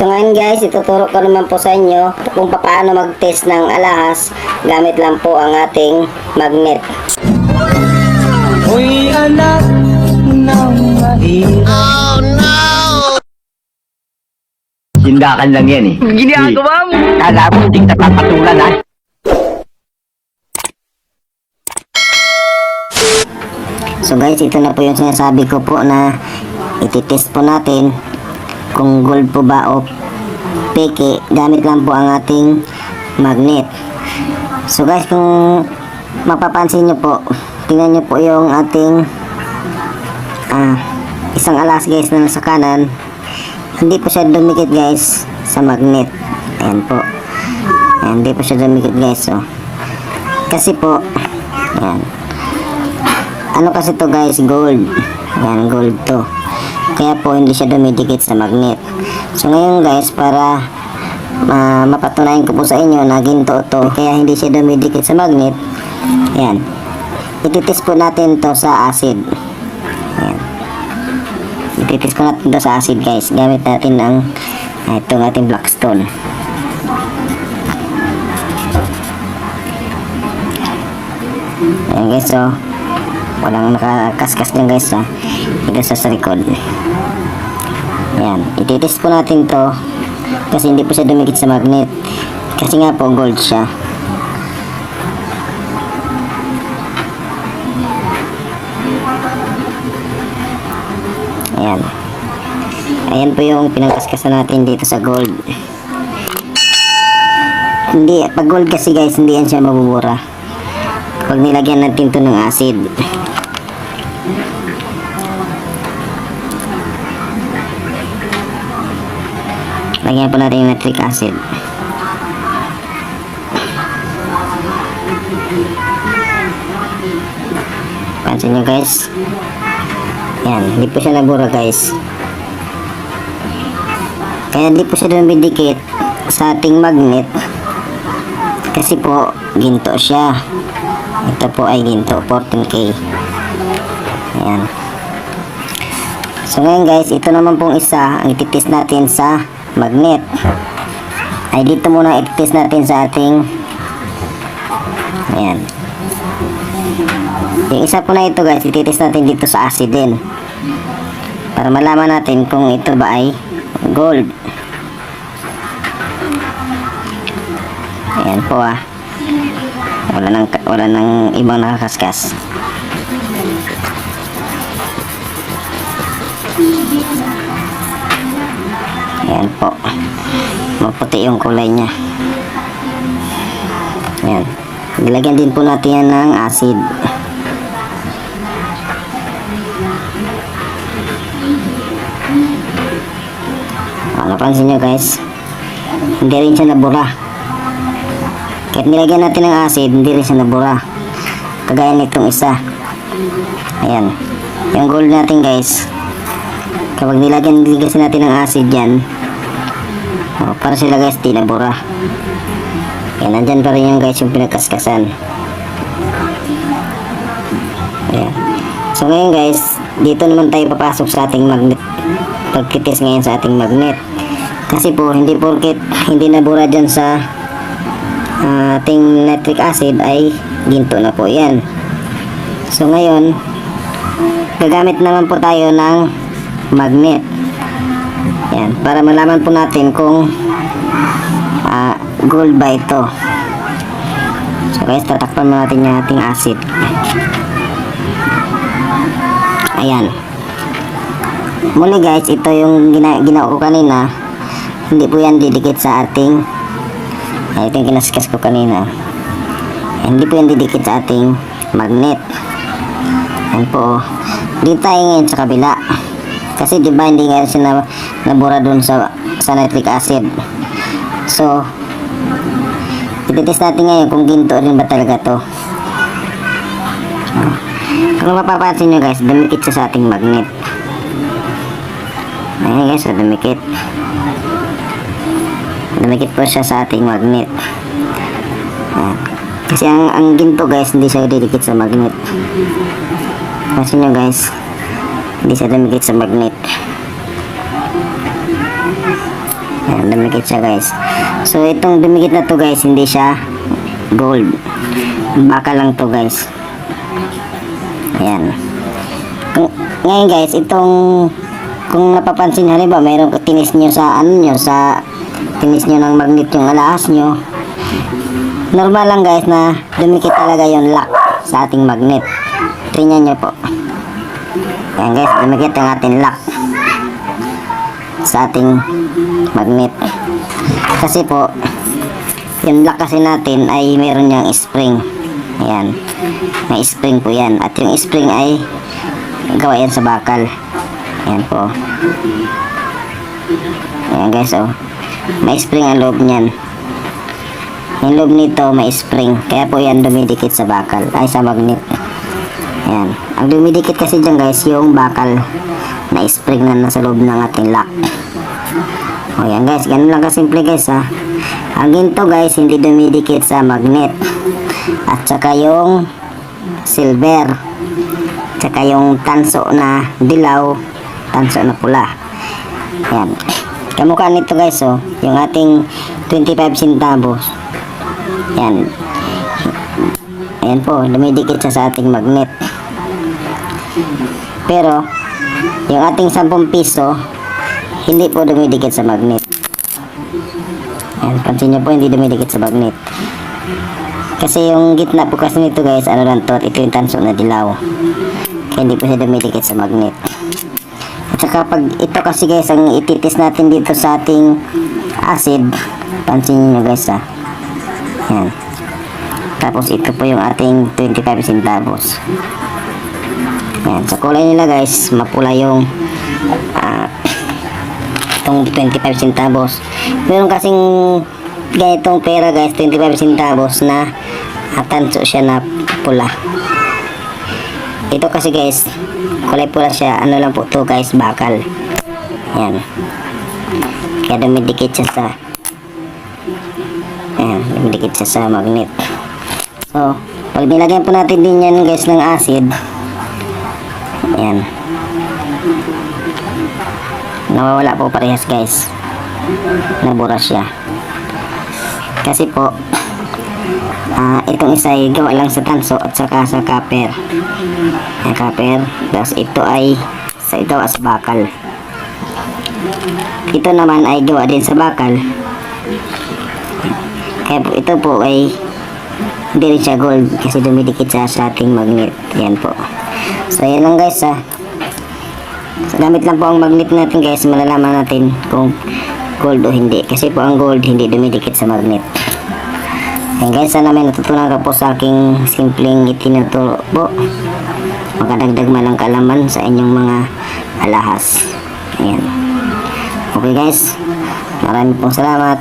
So ngayon guys, ituturo ko naman po sa inyo kung paano mag-test ng alahas gamit lang po ang ating magnet. Uy, anak ng mahirap. Tindakan lang yan eh. Ginagawa mo! Kala mo hindi kita papatulan ha? So guys, ito na po yung sinasabi ko po na ititest po natin kung gold po ba o peke gamit lang po ang ating magnet. So guys, kung mapapansin nyo po, tingnan nyo po yung ating ah, isang alas guys na nasa kanan. Hindi po siya dumikit guys sa magnet. Ayan po. Ayan, hindi po siya dumikit guys. So, kasi po, ayan, ano kasi to guys gold yan gold to kaya po hindi siya dumidikit sa magnet. So ngayon guys para ma mapatunayan ko po sa inyo na ginto to kaya hindi siya dumidikit sa magnet yan ititest po natin to sa acid. Yan ititest po natin to sa acid guys. Gamit natin ang ah, itong ating blackstone Ayan guys, so walang nakakaskas dyan guys ha. Ito sa sa likod. Ayan, ititest po natin to kasi hindi po siya dumikit sa magnet. Kasi nga po gold siya. Ayan. Ayan po yung pinangkaskasan natin dito sa gold. Hindi, pag gold kasi guys, hindi yan siya mabubura pag nilagyan natin to ng acid lagyan po natin yung nitric acid. Pansin nyo guys. Yan, hindi po siya nabura guys. Kaya hindi po siya dumidikit sa ating magnet. Kasi po ginto siya. Ito po ay ginto 14k ayan. So ngayon guys ito naman pong isa. Ang ititest natin sa magnet. Ay dito muna ititest natin sa ating ayan. Yung isa po na ito guys ititest natin dito sa acid din. Para malaman natin kung ito ba ay gold. Ayan po ah. Wala nang wala nang ibang nakakaskas ayan po maputi yung kulay niya ayan nilagyan din po natin yan ng acid Ah, napansin nyo guys hindi rin siya nabura kahit nilagyan natin ng acid, hindi rin siya nabura. Kagaya nitong isa. Ayan. Yung gold natin guys, kapag nilagyan kasi natin ng acid yan, oh, para sila guys, di nabura. Nandyan pa rin yung guys yung pinagkaskasan. Ayan. So ngayon guys, dito naman tayo papasok sa ating magnet. Pagkitis ngayon sa ating magnet. Kasi po, hindi porket hindi nabura dyan sa ating nitric acid ay ginto na po yan so ngayon gagamit naman po tayo ng magnet yan para malaman po natin kung ah, gold ba ito so guys tatakpan mo natin yung ating acid ayan muli guys ito yung gina ginawa ko kanina hindi po yan didikit sa ating ay, ito yung kinaskas ko kanina. Hindi po yan didikit sa ating magnet. Yan po. Dito tayo ngayon sa kabila. Kasi di ba hindi nga siya na, nabura dun sa, sa nitric acid. So, ititest natin ngayon kung ginto rin ba talaga to. Kung mapapansin nyo guys, dumikit sa ating magnet. Ayan guys, so dumikit dumikit po siya sa ating magnet kasi ang, ang ginto guys hindi siya didikit sa magnet kasi nyo guys hindi siya dumikit sa magnet Ayan, dumikit siya guys. So, itong dumikit na to guys, hindi siya gold. Baka lang to guys. Ayan. Kung- Ngayon guys, itong kung napapansin halimbawa mayroong tinis nyo sa ano nyo, sa tinis nyo ng magnet yung alahas nyo. Normal lang guys na dumikit talaga yung lock sa ating magnet. Tingnan nyo po. Ayan guys, dumikit ang ating lock sa ating magnet. Kasi po, yung lock kasi natin ay meron niyang spring. Ayan. May spring po yan. At yung spring ay gawa yan sa bakal. Ayan po. Ayan guys, oh. May spring ang loob niyan. Yung loob nito may spring. Kaya po yan dumidikit sa bakal. Ay, sa magnet. Ayan. Ang dumidikit kasi dyan guys, yung bakal na spring na nasa loob ng ating lock. O yan guys, ganun lang kasimple guys ha. Ang ginto guys, hindi dumidikit sa magnet. At saka yung silver. Tsaka yung tanso na dilaw, tanso na pula. Yan. Kamukha nito guys oh, yung ating 25 centavos. Yan. Ayan po, dumidikit siya sa ating magnet. Pero, yung ating 10 piso, hindi po dumidikit sa magnet. Ayan, pansin nyo po, hindi dumidikit sa magnet. Kasi yung gitna po kasi nito guys, ano lang to, ito yung tanso na dilaw. Kaya hindi po siya dumidikit sa magnet. At saka pag ito kasi guys, ang ititis natin dito sa ating acid, pansin nyo guys ha. Yan. Tapos ito po yung ating 25 centavos. Yan. Sa kulay nila guys, mapula yung ah, itong 25 centavos. Meron kasing ganitong pera guys, 25 centavos na uh, tanso siya na pula. Ito kasi guys, kulay pula siya. Ano lang po to guys, bakal. Yan. Kaya dumidikit siya sa Ayan, dumidikit siya sa magnet. So, pag nilagyan po natin din yan guys ng acid, Ayan. Nawawala po parehas guys. Nabura siya. Kasi po, ah itong isa ay gawa lang sa tanso at saka sa copper. Ayan, copper. Tapos ito ay sa ito as bakal. Ito naman ay gawa din sa bakal. Kaya po, ito po ay rin siya gold kasi dumidikit siya sa ating magnet. Yan po. So, yan lang guys ha. So, gamit lang po ang magnet natin guys. Malalaman natin kung gold o hindi. Kasi po ang gold hindi dumidikit sa magnet. Yan guys, sana may natutunan ka po sa aking simpleng itinuturo po. Makadagdag man lang kalaman sa inyong mga alahas. Ayan. Okay guys. Maraming pong salamat.